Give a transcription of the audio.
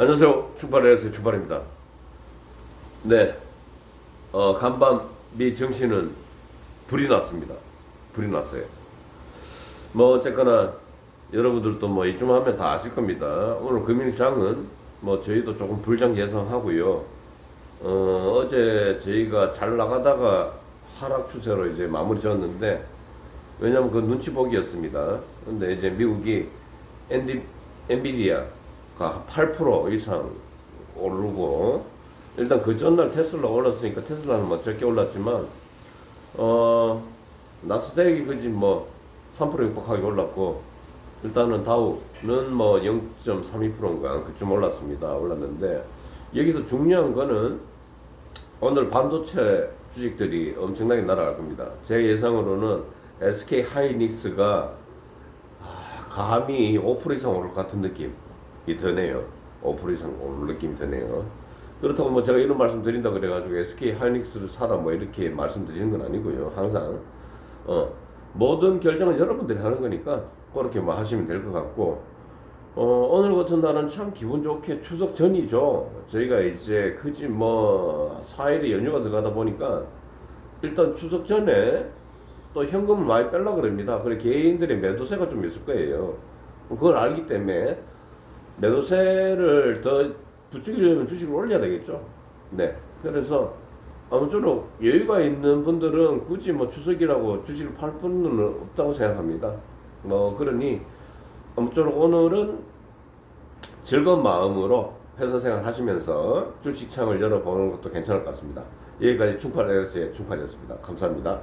안녕하세요. 충팔에서 충팔입니다. 네, 어, 간밤 미 정신은 불이 났습니다. 불이 났어요. 뭐 어쨌거나 여러분들도 뭐 이쯤 하면 다 아실 겁니다. 오늘 금일장은 뭐 저희도 조금 불장 예상하고요. 어, 어제 저희가 잘 나가다가 하락 추세로 이제 마무리 지었는데 왜냐면 그 눈치 보기였습니다. 근데 이제 미국이 엔디, 엔비디아가 8% 이상 오르고 일단 그 전날 테슬라 올랐으니까 테슬라는 뭐 적게 올랐지만 어 나스닥이 그지 뭐 3% 육박하게 올랐고 일단은 다우는 뭐 0.32%인가 그쯤 올랐습니다. 올랐는데 여기서 중요한 거는 오늘 반도체 주식들이 엄청나게 날아갈 겁니다. 제 예상으로는 SK 하이닉스가 아, 감히 5% 이상 오를 것 같은 느낌 이 드네요. 5% 이상 오를 느낌이 드네요. 그렇다고 뭐 제가 이런 말씀 드린다 그래가지고 SK 하이닉스를 사라 뭐 이렇게 말씀드리는 건 아니고요. 항상 어, 모든 결정은 여러분들이 하는 거니까 그렇게 뭐 하시면 될 것 같고 어, 오늘 같은 날은 참 기분 좋게 추석 전이죠. 저희가 이제 그지 뭐 4일에 연휴가 들어가다 보니까 일단 추석 전에 또 현금을 많이 뺄라 그럽니다. 그래 개인들의 매도세가 좀 있을 거예요. 그걸 알기 때문에 매도세를 더 부추기려면 주식을 올려야 되겠죠. 네. 그래서 아무쪼록 여유가 있는 분들은 굳이 뭐 추석이라고 주식을 팔 필요는 없다고 생각합니다. 뭐 그러니 아무쪼록 오늘은 즐거운 마음으로 회사 생활 하시면서 주식 창을 열어보는 것도 괜찮을 것 같습니다. 여기까지 충팔에서의 충팔이었습니다. 감사합니다.